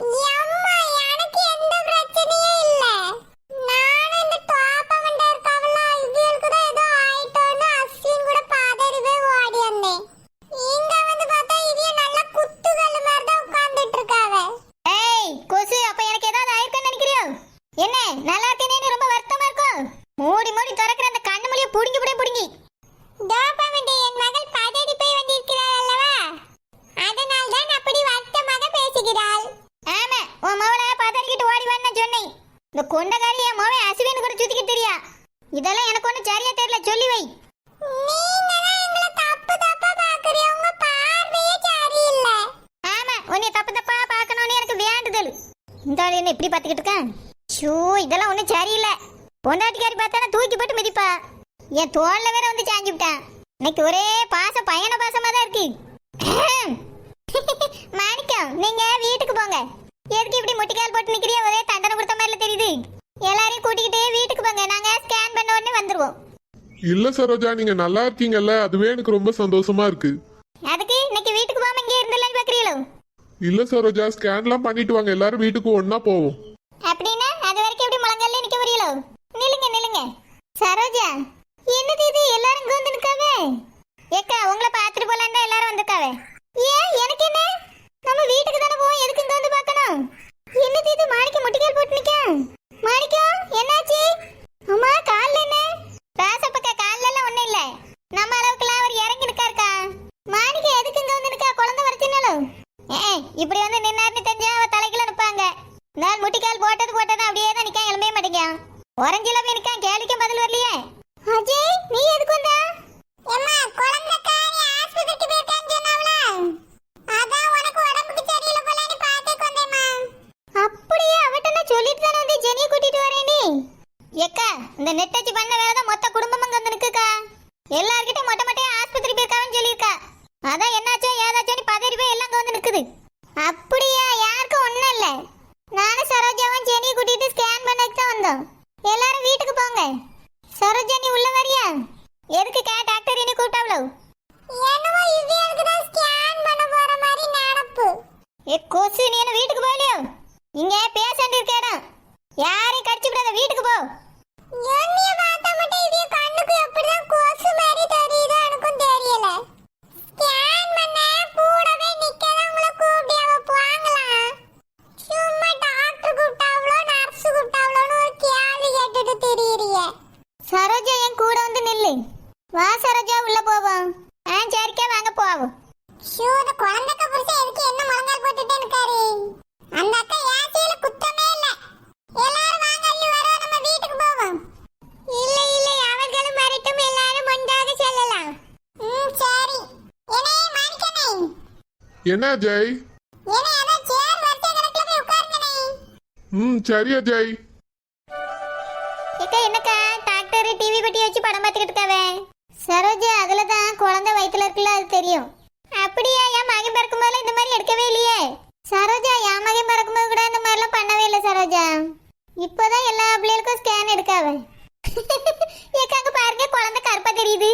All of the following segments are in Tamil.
எம்மா, எனக்கு எந்த பிரச்சனையும் இல்ல. நானும் இந்த தோப்பமண்டை இருக்காவல்ல, இவளுக்கு தான் ஏதோ ஆயிட்டோன்னு அஸ்வின் கூட பாதறி போய் ஓடி வந்தேன். இங்க வந்து பார்த்தா இவிய நல்லா குத்துக்கல்லு மாதிரி தான் உட்கார்ந்துட்டு இருக்காவ. ஏய் கொசு அப்ப எனக்கு ஏதாவது ஆயிருக்குன்னு நினைக்கிறியோ என்ன நல்லா இருக்கேனே ரொம்ப வருத்தமா இருக்கும் மூடி மூடி திறக்கிற அந்த கண்ணு மொழிய புடுங்கி புடி புடுங்கி தோப்பமண்டை என் மகள் பதறி போய் வந்திருக்கிறாள் அல்லவா? அதனால் தான் அப்படி வருத்தமாக பேசுகிறாள். ஆமா உன் மவளை பதறிக்கிட்டு ஓடி வான்னு சொன்னேன் இந்த கொண்டகாரி என் மவன் அசுவின்னு கூட சுத்திக்கிட்டு தெரியா? இதெல்லாம் எனக்கு ஒண்ணு சரியா தெரியல. சொல்லி வை. இந்த ஆள் என்ன இப்படி பார்த்துக்கிட்டு இருக்கான்? ஷூ இதெல்லாம் ஒன்றும் சரியில்லை. பொண்டாட்டிக்காரி பார்த்தானா தூக்கி போட்டு மிதிப்பா. என் தோல்ல வேற வந்து சாஞ்சு விட்டான். இன்னைக்கு ஒரே பாசம் பயண பாசமா தான் இருக்கு. மாணிக்கம் நீங்க வீட்டுக்கு போங்க. எதுக்கு இப்படி முட்டிக்கால் போட்டு நிக்கிறிய? ஒரே தண்டனை கொடுத்த மாதிரில தெரியுது. எல்லாரையும் கூட்டிக்கிட்டே வீட்டுக்கு போங்க. நாங்க ஸ்கேன் பண்ண உடனே வந்துருவோம். இல்ல சரோஜா நீங்க நல்லா இருக்கீங்கல்ல? அதுவே எனக்கு ரொம்ப சந்தோஷமா இருக்கு. அதுக்கு இன்னைக்கு வீட்டுக்கு போகாம இங்கே இருந்துடலான்னு பாக்குறீங்களோ? இல்ல சரோஜா ஸ்கேன்லாம் பண்ணிட்டு வாங்க. எல்லாரும் வீட்டுக்கு ஒண்ணா போவோம். அப்படின்னா அது வரைக்கும் எப்படி முழங்கால நிக்க முடியலோ நில்லுங்க நில்லுங்க. சரோஜா என்னது இது எல்லாரும் இங்க வந்து நிக்காவே ஏக்கா உங்களை பார்த்துட்டு போலான்னு தான் எல்லாரும் வந்திருக்காவே ஏன் எனக்கு என்ன நம்ம வீட்டுக்கு தானே போவோம் எதுக்கு இங்க வந்து பார்க்கணும் என்னது இது மாணிக்க முட்டிக்கால் போட்டு நிக்க மாணிக்கம் என்னாச்சு அம்மா கால்ல என்ன ராசப்பக்கா கால்ல எல்லாம் ஒண்ணும் இல்ல நம்ம அளவுக்குலாம் அவர் இறங்கி நிக்காருக்கா மாணிக்க எதுக்கு இங்க வந்து நிக்கா குழந்தை வரச்சினாலும் ஏ இப்படி வந்து நின்னாருன்னு தெரிஞ்சா அவ தலைக்குள்ள நிப்பாங்க நான் முட்டிக்கால் போட்டது போட்டது அப்படியே தான் நிக்கான் எழும்பவே மாட்டேங்கான் உறஞ்சில போய் நிக்கான் கேளிக்கும் பதில் வரலையே. அஜய் நீ எதுக்கு வந்தா? எம்மா, குழந்தைக்காரி ஆஸ்பத்திரிக்கு போயிருக்கான்னு சொன்னாவல? அதான் உனக்கு உடம்புக்கு சரியில்லை போலன்னு பார்த்துக்கு வந்தேம்மா. அப்படியே அவட்ட நான் சொல்லிட்டு தானே வந்து ஜெனியை கூட்டிட்டு வரேன் நீ. ஏக்கா இந்த நெட்டச்சி பண்ண வேலை தான் மொத்த குடும்பம் அங்க வந்து நிக்குக்கா. எல்லார்கிட்டயும் மொட்டை மொட்டையா ஆஸ்பத்திரி போயிருக்கான்னு சொல்லியிருக்கா. அதான் என்னாச்சோ ஏதாச்சோன்னு பதறி போய் எல்லாம் அங்க வந்து நிக்குது அப்படியா யாருக்கும் ஒண்ணும் இல்ல நானும் சரோஜாவும் ஜெனியை கூட்டிட்டு ஸ்கேன் பண்ணக்கு தான் வந்தோம் எல்லாரும் வீட்டுக்கு போங்க சரோஜா நீ உள்ள வரியா? எதுக்கு என்ன அஜய். ம் சரி அஜய் என்னக்கா டாக்டர் டிவி பெட்டி வச்சு படம் பார்த்துக்கிட்டு இருக்காவே? சரோஜா அதுல தான் குழந்தை வயித்துல இருக்குல்ல அது தெரியும். அப்படியா என் மகன் பிறக்கும் போதுல இந்த மாதிரி எடுக்கவே இல்லையே. சரோஜா என் மகன் பிறக்கும் போது கூட இந்த மாதிரிலாம் பண்ணவே இல்லை சரோஜா. இப்போதான் எல்லா பிள்ளைகளுக்கும் ஸ்கேன் எடுக்காவே. ஏக்கா அங்க பாருங்க குழந்தை கருப்பா தெரியுது.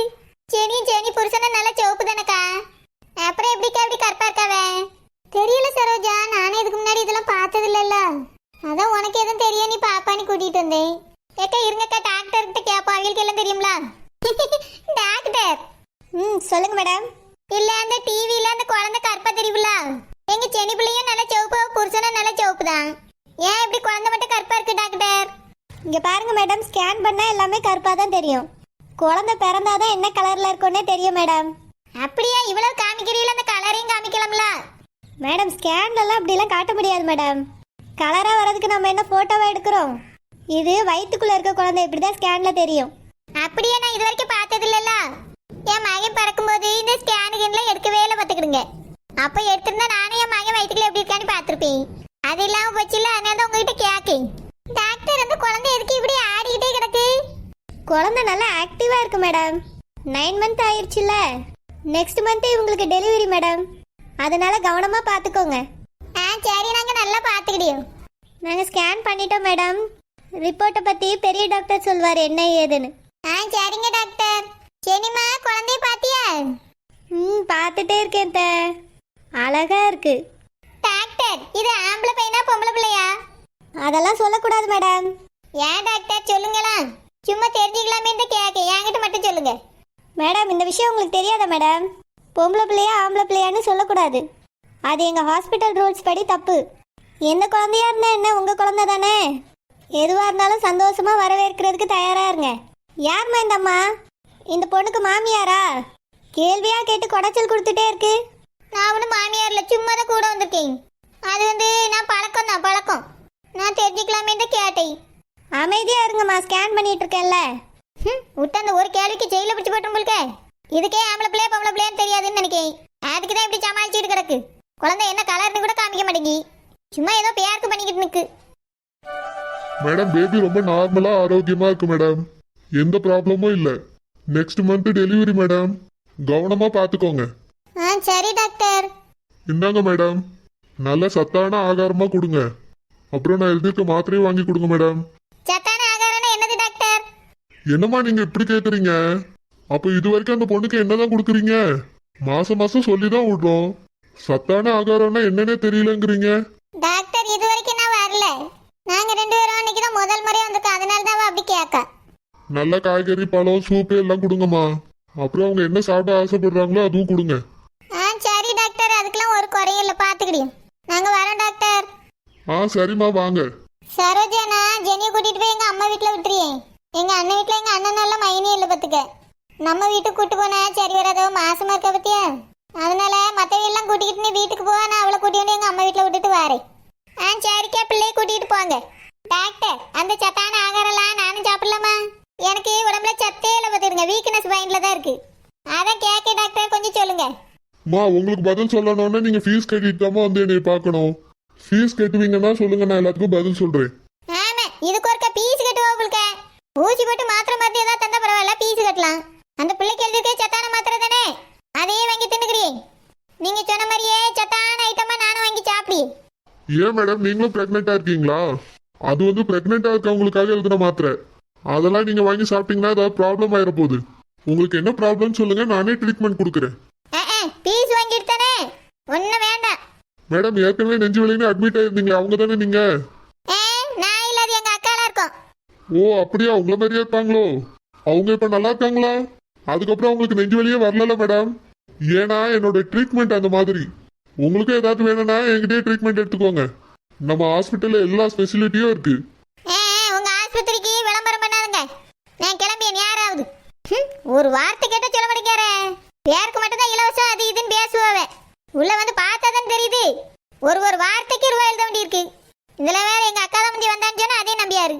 செனி செனி புருஷனை நல்லா சிவப்பு தானக்கா. அப்புறம் எப்படிக்கா இப்படி கருப்பா இருக்காவே தெரியல சரோஜா நானே இதுக்கு முன்னாடி இதெல்லாம் பார்த்தது இல்லைல்ல அதான் உனக்கு எதுவும் தெரியும் நீ பாப்பான்னு கூட்டிட்டு வந்தேன். ஏக்கா இருங்கக்கா டாக்டர் கிட்ட கேப்பா அவங்களுக்கு எல்லாம் தெரியுங்களா டாக்டர் ம் சொல்லுங்க மேடம் இல்ல அந்த டிவில அந்த குழந்தை கற்பா தெரியுங்களா எங்க செனி பிள்ளையும் நல்ல சிவப்பு புருஷனும் நல்ல சிவப்பு தான் ஏன் இப்படி குழந்தை மட்டும் கற்பா இருக்கு டாக்டர் இங்க பாருங்க மேடம் ஸ்கேன் பண்ணா எல்லாமே கற்பா தான் தெரியும். குழந்தை பிறந்தாதான் என்ன கலர்ல இருக்கும்னே தெரியும் மேடம் அப்படியா? இவ்வளவு காமிக்கிறீங்களா? அந்த கலரையும் காமிக்கலாம்ல? மேடம் ஸ்கேன்ல எல்லாம் அப்படிலாம் காட்ட முடியாது மேடம் கலரா வரதுக்கு நம்ம என்ன போட்டோவா எடுக்கிறோம்? இது வயித்துக்குள்ள இருக்க குழந்தை இப்படிதான் ஸ்கேன்ல தெரியும். அப்படியே நான் இது வரைக்கும் பார்த்தது இல்லல்ல என் மகன் பறக்கும்போது இந்த ஸ்கேனுக்குலாம் எடுக்கவே இல்லை பார்த்துக்கிடுங்க. அப்போ எடுத்திருந்தா நானும் என் மகன் வயிற்றுக்குள்ள எப்படி இருக்கான்னு பார்த்துருப்பேன். அது இல்லாம போச்சுல அதனால தான் உங்ககிட்ட கேக்கு டாக்டர் அந்த குழந்தை எதுக்கு இப்படி ஆடிக்கிட்டே கிடக்கு? குழந்தை நல்லா ஆக்டிவா இருக்கு மேடம் நைன் மந்த் ஆயிருச்சுல நெக்ஸ்ட் மந்த் இவங்களுக்கு டெலிவரி மேடம் அதனால கவனமா பார்த்துக்கோங்க. சரி நாங்க நல்லா பார்த்துக்கிடியோம் நாங்க ஸ்கேன் பண்ணிட்டோம் மேடம் ரிப்போர்ட்டை பத்தி பெரிய டாக்டர் சொல்வார் என்ன ஏதுன்னு. ஆ சரிங்க டாக்டர் சரிம்மா குழந்தைய பாத்தியா ம் பார்த்துட்டே இருக்கேன் த. அழகா இருக்கு. டாக்டர் இது ஆம்பளை பையனா அதெல்லாம் சொல்லக்கூடாது மேடம் ஏன் டாக்டர்? சொல்லுங்களா. சும்மா தெரிஞ்சுக்கலாமே கேட்க என்கிட்ட மட்டும் சொல்லுங்க. மேடம் இந்த விஷயம் உங்களுக்கு தெரியாதா மேடம் பொம்பளை பிள்ளையா ஆம்பளை பிள்ளையான்னு சொல்லக்கூடாது. அது எங்கள் ஹாஸ்பிட்டல் ரூல்ஸ் படி தப்பு. எந்த குழந்தையா இருந்தா என்ன? உங்கள் குழந்தை தானே? எதுவாக இருந்தாலும் சந்தோஷமாக வரவேற்கிறதுக்கு தயாராக இருங்க. யாரும்மா இந்த அம்மா? இந்த பொண்ணுக்கு மாமியாரா? கேள்வியாக கேட்டு குடைச்சல் கொடுத்துட்டே இருக்கு. நான் ஒன்றும் மாமியார்ல சும்மா தான் கூட வந்திருக்கேன். அது வந்து நான் பழக்கம் தான் பழக்கம். நான் தெரிஞ்சுக்கலாமே கேட்டேன். அமைதியாக இருங்கம்மா ஸ்கேன் பண்ணிட்டு இருக்கேன்ல. ஹம், விட்டு அந்த ஒரு கேள்விக்கு ஜெயில பிடிச்சு போட்டு உங்களுக்கு இதுக்கே ஆம்பளை பிள்ளைய பொம்பளை பிள்ளைன்னு தெரியாதுன்னு நினைக்கிறேன் அதுக்கு தான் இப்படி சமாளிச்சுட்டு கிடக்கு. குழந்தை என்ன கலர்னு கூட காமிக்க மாட்டேங்கி. சும்மா ஏதோ பேருக்கு பண்ணிக்கிட்டு நிற்கு மேடம் பேபி ரொம்ப நார்மலா ஆரோக்கியமா இருக்கு மேடம். எந்த ப்ராப்ளமும் இல்ல. Next month delivery madam. கவனமா பாத்துக்கோங்க. ஆ சரி டாக்டர் இந்தாங்க மேடம். நல்ல சத்தான ஆகாரமா கொடுங்க. அப்புறம் நான் எழுதியிருக்க மாத்திரையும் வாங்கி கொடுங்க மேடம். சத்தான ஆகாரம்னா என்னது டாக்டர் என்னம்மா நீங்க இப்படி கேக்குறீங்க? அப்ப இது வரைக்கும் அந்த பொண்ணுக்கு என்னதான் கொடுக்குறீங்க? மாசம் மாசம் சொல்லி தான் விடுறோம். சத்தான ஆகாரம்னா என்னன்னே தெரியலங்கிறீங்க? டாக்டர் இது வரைக்கும் நான் வரல. நாங்க ரெண்டு பேரும் அன்னைக்கு தான் முதல் முறை வந்திருக்கோம். அதனால தான் அவ அப்படி கேட்க. நல்ல காய்கறி பழம் சூப்பு எல்லாம் கொடுங்கம்மா. அப்புறம் அவங்க என்ன சாப்பிட ஆசைப்படுறாங்களோ அதுவும் கொடுங்க. ஆ சரி டாக்டர். அதுக்கெல்லாம் ஒரு குறையும் இல்லை. பார்த்துக்கிடியும் நாங்க வரோம் டாக்டர். ஆ சரிம்மா வாங்க. சரோஜா நான் ஜெனியை கூட்டிட்டு போய் எங்க அம்மா வீட்ல விட்டுறியேன் எங்க அண்ணன் வீட்ல எங்க அண்ணன் நல்ல மைனி இல்லை பத்துக்க. நம்ம வீட்டுக்கு கூட்டு போனா சரி வராதோ? மாசமா இருக்க பத்தியா? அதனால மத்தவ எல்லாம் கூட்டிக்கிட்டு நீ வீட்டுக்கு போவா நான் அவளை கூட்டி வந்து எங்க அம்மா வீட்ல விட்டுட்டு வரேன். ஆ சரிக்கா பிள்ளைய கூட்டிட்டு போங்க. டாக்டர் அந்த சத்தான ஆகாரம்லாம் நானும் சாப்பிடலாமா? எனக்கு உடம்புல சத்தே இல்லை பார்த்துருங்க வீக்னஸ் மைண்ட்ல தான் இருக்கு. அதான் கேட்க டாக்டர் கொஞ்சம் சொல்லுங்க. மா உங்களுக்கு பதில் சொல்லணும்னா நீங்க ஃபீஸ் கட்டிட்டு தான் வந்து என்னை பார்க்கணும். ஃபீஸ் கட்டுவீங்கன்னா சொல்லுங்க நான் எல்லாத்துக்கும் பதில் சொல்றேன். ஆமா இதுக்கு ஒருக்கா பீஸ் கட்டுவா உங்களுக்கு? ஊசி போட்டு மாத்திரை மருந்து ஏதாவது தந்தா பரவாயில்ல பீஸ் கட்டலாம். அந்த பிள்ளைக்கு எழுதிருக்கே சத்தான மாத்திரை தானே? அதையே வாங்கி தின்னுக்கிறீங்க நீங்க சொன்ன மாதிரியே சத்தான ஐட்டமா நானும் வாங்கி சாப்பிடி. ஏன் மேடம் நீங்களும் பிரெக்னெண்டா இருக்கீங்களா? அது வந்து பிரெக்னெண்டா இருக்கவங்களுக்காக எழுதுன மாத்திரை. அதெல்லாம் நீங்க வாங்கி சாப்பிட்டீங்கன்னா ஏதாவது ப்ராப்ளம் ஆயிர போகுது. உங்களுக்கு என்ன ப்ராப்ளம் சொல்லுங்க நானே ட்ரீட்மெண்ட் கொடுக்குறேன். பீஸ் வாங்கிட்டு தானே? ஒன்றும் வேண்டாம். மேடம் ஏற்கனவே நெஞ்சு வலின்னு அட்மிட் ஆயிருந்தீங்களே அவங்க தானே நீங்க? நான் இல்லாத எங்க இருக்கோம். ஓ அப்படியா? உங்களை மாதிரியே இருப்பாங்களோ? அவங்க இப்ப நல்லா இருக்காங்களா? அதுக்கப்புறம் அவங்களுக்கு நெஞ்சு வலியே வரல மேடம் ஏன்னா என்னோட ட்ரீட்மெண்ட் அந்த மாதிரி. உங்களுக்கு ஏதாவது வேணும்னா என்கிட்டயே ட்ரீட்மெண்ட் எடுத்துக்கோங்க. நம்ம ஹாஸ்பிட்டல்ல எல்லா ஸ்பெசிலிட்டியும் இருக்கு. உங்க ஆஸ்பத்திரிக்கு விளம்பரம் பண்ணாதுங்க. நான் கிளம்பியன் யாராவது ஒரு வார்த்தை கேட்ட சொல்ல மாட்டேங்காரே பேருக்கு மட்டும் தான் இலவசம் அது இதுன்னு பேசுவாவே. உள்ள வந்து பார்த்தா தான் தெரியுது. ஒரு ஒரு வார்த்தைக்கு ரூபாய் எழுத வேண்டியிருக்கு. இதுல வேற எங்க அக்கா தான் முந்தி வந்தான்னு சொன்னா அதே நம்பியாரு.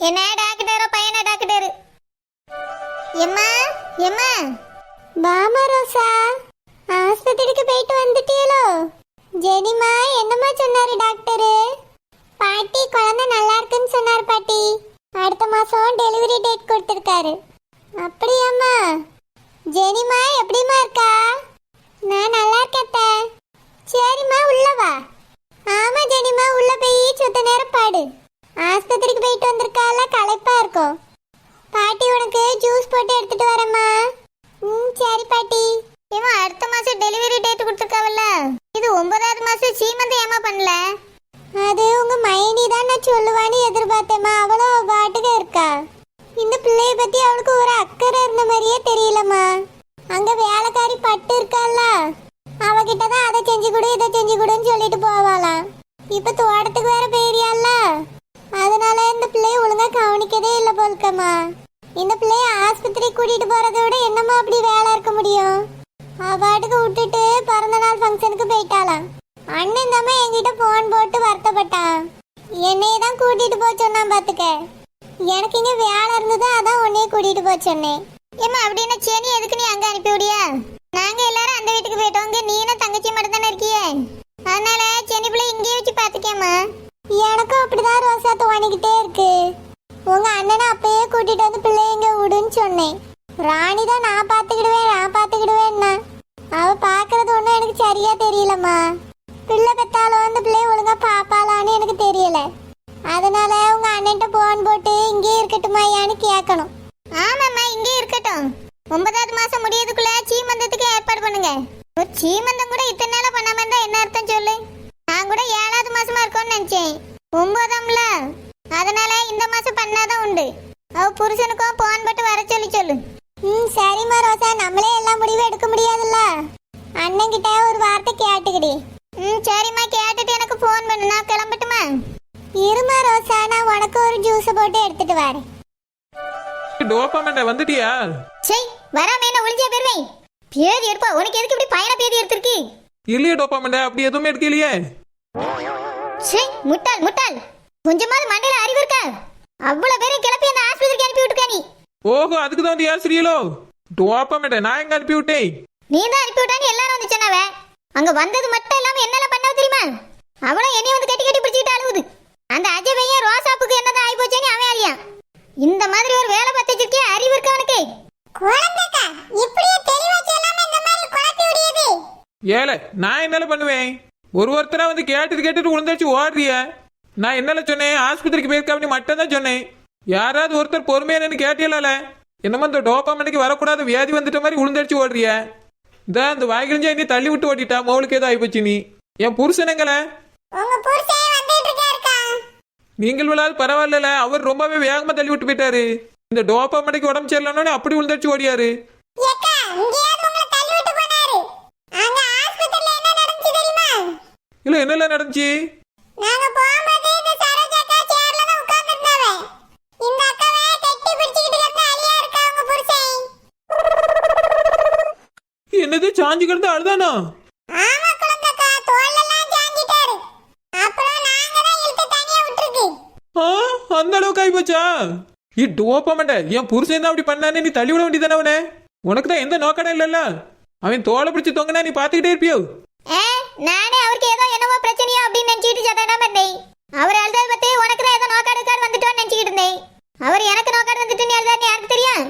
என்ன டாக்டரோ பையனா டாக்டர்? எம்மா எம்மா? பாமா ரோசா. ஆஸ்பத்திரிக்கு போயிட்டு வந்துட்டீங்களோ ஜெனிமா என்னம்மா சொன்னாரு டாக்டரு? பாட்டி குழந்தை நல்லா இருக்குன்னு சொன்னார் பாட்டி. அடுத்த மாசம் டெலிவரி டேட் கொடுத்துருக்காரு. அப்படியாம்மா? ஜெனிமா எப்படிம்மா இருக்கா? நான் நல்லா இருக்கேன் சரிம்மா உள்ள வா. ஆமா ஜெனிமா உள்ள போய் சுத்த நேரம் பாடு. ஆஸ்பத்திரிக்கு போயிட்டு வந்திருக்கால களைப்பா இருக்கும். பாட்டி உனக்கு ஜூஸ் போட்டு எடுத்துட்டு வரேம்மா. ம் சரி பாட்டி. இவன் அடுத்த மாசம் டெலிவரி டேட் கொடுத்துருக்காவல்ல. இது ஒன்பதாவது மாசம் சீமந்தம் ஏமா பண்ணல? அது உங்க மைனி தான் நான் சொல்லுவான்னு எதிர்பார்த்தேம்மா. அவளும் பாட்டுக்கு இருக்கா. இந்த பிள்ளைய பத்தி அவளுக்கு ஒரு அக்கறை இருந்த மாதிரியே தெரியலம்மா. அங்க வேலைக்காரி பட்டு இருக்கால அவகிட்ட தான் அதை செஞ்சு கொடு இதை செஞ்சு கொடுன்னு சொல்லிட்டு போவாளாம். இப்போ தோட வேற போயிரியால அதனால இந்த பிள்ளைய ஒழுங்கா கவனிக்கதே இல்லை போல்கம்மா இந்த பிள்ளைய ஆஸ்பத்திரி கூட்டிட்டு போறதை விட என்னம்மா அப்படி வேலை இருக்க முடியும்? அவாட்டுக்கு விட்டுட்டு பிறந்த நாள் ஃபங்க்ஷனுக்கு போயிட்டாளாம் அண்ணன் தம்மா என்கிட்ட போன் போட்டு வருத்தப்பட்டான் என்னையே தான் கூட்டிட்டு போக சொன்னான் பாத்துக்க. எனக்கு இங்க வேலை இருந்தது அதான் உன்னையே கூட்டிட்டு போக சொன்னேன். ஏமா அப்படின்னா சேனி எதுக்கு நீ அங்க அனுப்பி விடியா? நாங்க எல்லாரும் அந்த வீட்டுக்கு போயிட்டோம் இங்க நீனும் தங்கச்சி மட்டும் தானே இருக்கியே அதனால சேனி பிள்ளை இங்கேயே வச்சு பாத்துக்கேம்மா எனக்கும் அப்படிதான் ரோசா தோணிக்கிட்டே இருக்கு உங்க அண்ணனை அப்பயே கூட்டிட்டு வந்து பிள்ளைய இங்க விடுன்னு சொன்னேன் ராணி தான் நான் பாத்துக்கிடுவேன் நான் பாத்துக்கிடுவேன்னா அவ பாக்குறது ஒண்ணும் எனக்கு சரியா தெரியலம்மா பிள்ளை பெத்தாலும் அந்த பிள்ளைய ஒழுங்கா பாப்பாளான்னு எனக்கு தெரியல அதனால உங்க அண்ணன்ட்ட போன் போட்டு இங்கே இருக்கட்டுமா ஏன்னு கேட்கணும் ஆமாம்மா இங்கே இருக்கட்டும் ஒன்பதாவது மாசம் முடியதுக்குள்ள சீமந்தத்துக்கு ஏற்பாடு பண்ணுங்க. ஒரு சீமந்தம் கூட இத்தனை நாளா பண்ணாம இருந்தா என்ன அர்த்தம் சொல்லு? நான் கூட ஏழாவது மாசமா இருக்கோம்னு நினைச்சேன். ஒன்பதாம்ல? அதனால இந்த மாசம் பண்ணாதான் உண்டு. அவ புருஷனுக்கும் போன் போட்டு வர சொல்லி சொல்லு. ம் சரிம்மா ரோசா. நம்மளே எல்லா முடிவும் எடுக்க முடியாதுல்ல? அண்ணன் கிட்ட ஒரு வார்த்தை கேட்டுக்கிடி. ம் சரிம்மா. கேட்டுட்டு எனக்கு ஃபோன் பண்ணு. நான் கிளம்பட்டுமா? இருமா ரோசா. நான் உனக்கு ஒரு ஜூஸ் போட்டு எடுத்துட்டு வரேன். டோப்பாமெண்ட வந்துட்டியா? சை வராம என்ன ஒளிஞ்சா போயிருவேன் பேதி எடுப்பா. உனக்கு எதுக்கு இப்படி பயண பேதி எடுத்திருக்கு? இல்லையே டோப்பாமெண்ட அப்படி எதுவுமே எடுக்கலையே. சை முட்டாள் முட்டாள். கொஞ்சமாவது மண்டையில அறிவு இருக்கா? அவ்வளவு பேரை கிளப்பி அந்த ஆஸ்பத்திரிக்கு அனுப்பி விட்டுருக்கா நீ? ஓஹோ அதுக்கு தான் வந்து யார் சரியலோ டோப்பாமெண்ட நான் எங்க அனுப்பி விட்டேன்? நீ தான் அனுப்பி விட்டான்னு எல்லாரும் வந்து சொன்னாவ? அங்க வந்தது மட்டும் இல்லாம என்னெல்லாம் பண்ணாவ தெரியுமா? அவளும் என்னைய வந்து கட்டி கட்டி பிடிச்சிட்டு அழுகுது அந்த அஜய் பையன் ரோசாப்புக்கு என்னதான் ஆகி போச்சேன்னு அவன் அழியா இந்த மாதிரி ஒரு வேலை பார்த்து வச்சிருக்கே அறிவு இருக்கா அவனுக்கு குழந்தைக்கா இப்படியே தெளிவா சொல்லாம இந்த மாதிரி குழப்பி விடியது ஏல நான் என்னால பண்ணுவேன்? ஒரு ஒருத்தரா வந்து கேட்டுட்டு கேட்டுட்டு உளுந்தாச்சு ஓடுறிய? நான் என்னால சொன்னேன்? ஆஸ்பத்திரிக்கு போயிருக்காம மட்டும் தான் சொன்னேன். யாராவது ஒருத்தர் பொறுமையா நின்று கேட்டியலால என்னமோ இந்த டோப்பாமெண்டைக்கு வரக்கூடாத வியாதி வந்துட்ட மாதிரி உளுந்தடிச்சு ஓடுறிய? இந்த இந்த வாய்கிழிஞ்சா இனி தள்ளி விட்டு ஓட்டிட்டா? மோளுக்கு ஏதோ ஆயிப்போச்சு நீ. என் புருஷனங்கள நீங்கள் விழாது பரவாயில்ல அவர் ரொம்பவே வேகமா தள்ளி விட்டு போயிட்டாரு. இந்த டோப்பாமெண்டைக்கு உடம்பு சரியில்லைன்னு அப்படி உளுந்தடிச்சு ஓடியாரு ஏக்கா இங்கேயாவது உங்களை தள்ளி விட்டு போனாரு அங்க ஆஸ்பத்திரியில என்ன நடந்துச்சு தெரியுமா இல்ல என்னெல்லாம் நடந்துச்சு? நாங்க போகும்போது இந்த சரோஜாக்கா சேர்ல தான் உட்கார்ந்திருந்தாவ. இந்த அக்காவை கட்டி பிடிச்சிக்கிட்டு கிடந்த அழியா இருக்கா உங்க புருஷன்? என்னது சாஞ்சு கிடந்து அழுதானா ஆமா குழந்தைக்கா தோல்லெல்லாம் சாஞ்சிட்டாரு. அப்புறம் நாங்க தான் இழுத்து தனியா விட்டுருக்கு. ஆ அந்த அளவுக்கு ஆகி போச்சா இ டோப்பாமண்ட என் புருஷன் தான் அப்படி பண்ணானே நீ தள்ளி விட வேண்டியதானே அவனை? உனக்கு தான் எந்த நோக்கடம் இல்லைல்ல. அவன் தோலை பிடிச்சி தொங்கினா நீ பார்த்துக்கிட்டே இருப்பியோ? ஏ நானே அவருக்கு ஏதோ என்னவோ பிரச்சனையோ அப்படின்னு நினைச்சிட்டு சதானா இருந்தேன். அவர் அழுதது பத்தி உனக்கு தான் ஏதோ நோக்காடு கார்டு வந்துட்டோன்னு நினைச்சிட்டு இருந்தேன். அவர் எனக்கு நோக்காடு வந்துட்டுன்னு எழுதாருன்னு யாருக்கு தெரியும்?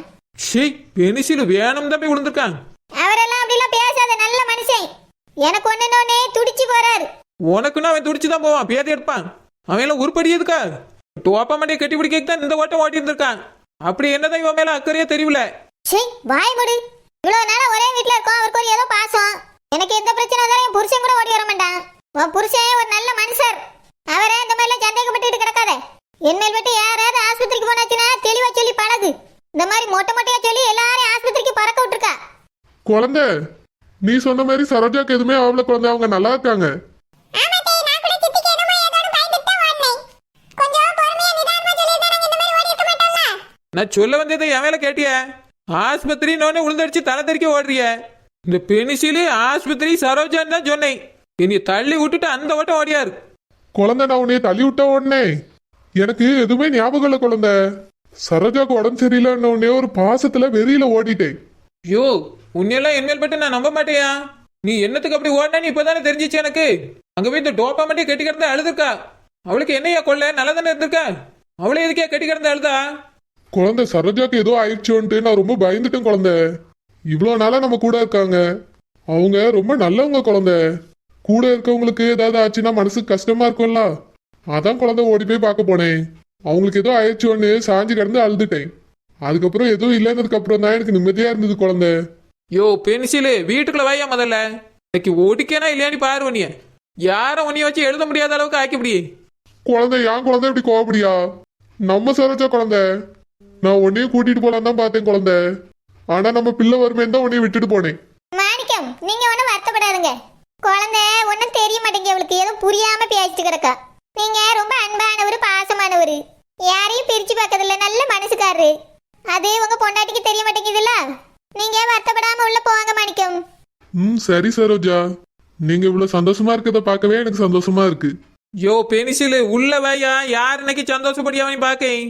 ஷே பெனிசில் வேணும் தான் போய் விழுந்திருக்கான். அவரெல்லாம் அப்படிலாம் பேசாத நல்ல மனுஷன். எனக்கு ஒண்ணுனே துடிச்சு போறாரு. உனக்குன்னு அவன் துடிச்சு தான் போவான் பேதி எடுப்பான். அவன் எல்லாம் உருப்படியதுக்கா டோப்பாமண்டையை கட்டி பிடிக்க தான் இந்த ஓட்டம் ஓட்டி இருந்திருக்கான். அப்படி என்னதான் இவன் மேல அக்கறையே தெரியல. சே வாய் முடு. இவ்வளவு நாளா ஒரே வீட்ல இருக்கோம் அவருக்கு ஒரு ஏதோ பாசம். எனக்கு எந்த பிரச்சனை வந்தாலும் என் புருஷன் கூட ஓடி வர மாட்டான். உன் புருஷன் ஒரு நல்ல மனுஷர். அவரை இந்த மாதிரிலாம் சந்தேகப்பட்டுட்டு கிடக்காத. என்னை விட்டு யாராவது ஆஸ்பத்திரிக்கு போனாச்சுன்னா தெளிவா சொல்லி பழகு. இந்த மாதிரி மொட்டை மொட்டையா சொல்லி எல்லாரையும் ஆஸ்பத்திரிக்கு பறக்க விட்டுருக்கா. குழந்தை நீ சொன்ன மாதிரி சரோஜாக்கு எதுவுமே ஆகல குழந்தை அவங்க நல்லா இருக்காங்க. நான் சொல்ல வந்ததை என் மேல கேட்டிய? ஆஸ்பத்திரின்னு உளுந்தடிச்சு தலை தெறிக்க ஓடுறிய? இந்த பெனிசிலு ஆஸ்பத்திரி சரோஜான்னு தான் சொன்னேன். என்னை தள்ளி விட்டுட்டு அந்த ஓட்டம் ஓடியாரு. குழந்தை நான் உன்னைய தள்ளி விட்ட உடனே எனக்கு எதுவுமே ஞாபகம் இல்லை குழந்தை. சரோஜாக்கு உடம்பு சரியில்லைன்ன உடனே ஒரு பாசத்துல வெறியில ஓடிட்டேன். யோ உன்னையெல்லாம் என்மேல் பட்டு நான் நம்ப மாட்டேயா? நீ என்னத்துக்கு அப்படி ஓடினான்னு இப்பதானே தெரிஞ்சிச்சு எனக்கு. அங்க போய் இந்த டோப்பா மட்டும் கட்டி கிடந்து அழுதுருக்கா? அவளுக்கு என்னையா கொள்ள? நல்லா தானே இருந்திருக்கா? அவளை எதுக்கே கட்டி கிடந்து அழுதா? குழந்தை சரோஜாக்கு ஏதோ ஆயிடுச்சோன்ட்டு நான் ரொம்ப பயந்துட்டேன் குழந்தை. இவ்வளோ நாளா நம்ம கூட இருக்காங்க. அவங்க ரொம்ப நல்லவங்க குழந்தை. கூட இருக்கவங்களுக்கு ஏதாவது ஆச்சுன்னா மனசுக்கு கஷ்டமா இருக்கும்ல. அதான் குழந்தை ஓடி போய் பார்க்க போனேன். அவங்களுக்கு ஏதோ ஆயிடுச்சோன்னு சாஞ்சு கிடந்து அழுதுட்டேன். அதுக்கப்புறம் எதுவும் இல்லைன்னதுக்கு அப்புறம் தான் எனக்கு நிம்மதியா இருந்தது குழந்தை. யோ பென்சிலு வீட்டுக்குள்ள வையா முதல்ல. இன்னைக்கு ஒடிக்கனா இல்லையான்னு பாரு உன்னைய. யாரும் உன்னைய வச்சு எழுத முடியாத அளவுக்கு ஆக்கிப்படி குழந்தை ஏன் குழந்தை இப்படி கோவப்படியா? நம்ம சரோஜா குழந்தை. நான் உன்னையும் கூட்டிட்டு போலாம் தான் பார்த்தேன் குழந்தை. ஆனா நம்ம பிள்ளை வருமேன்னு தான் உன்னைய விட்டுட்டு போனேன். மாணிக்கம் நீங்க ஒண்ணும் வருத்தப்படாதுங்க. குழந்தை ஒண்ணும் தெரிய மாட்டேங்க அவளுக்கு. ஏதோ புரியாம பேசிட்டு கிடக்கா. நீங்க ரொம்ப அன்பானவர் பாசமானவர். யாரையும் பிரிச்சு பார்க்கறதில்ல. நல்ல மனசுக்காரரு. அது உங்க பொண்டாட்டிக்கு தெரிய மாட்டேங்குதுல்ல? நீங்க வருத்தப்படாம உள்ள போவாங்க மாணிக்கம். ம் சரி சரோஜா. நீங்க இவ்வளவு சந்தோஷமா இருக்கத பார்க்கவே எனக்கு சந்தோஷமா இருக்கு. யோ பென்சிலு உள்ள வையா. யார் இன்னைக்கு சந்தோஷப்படியாவனு பாக்கேன்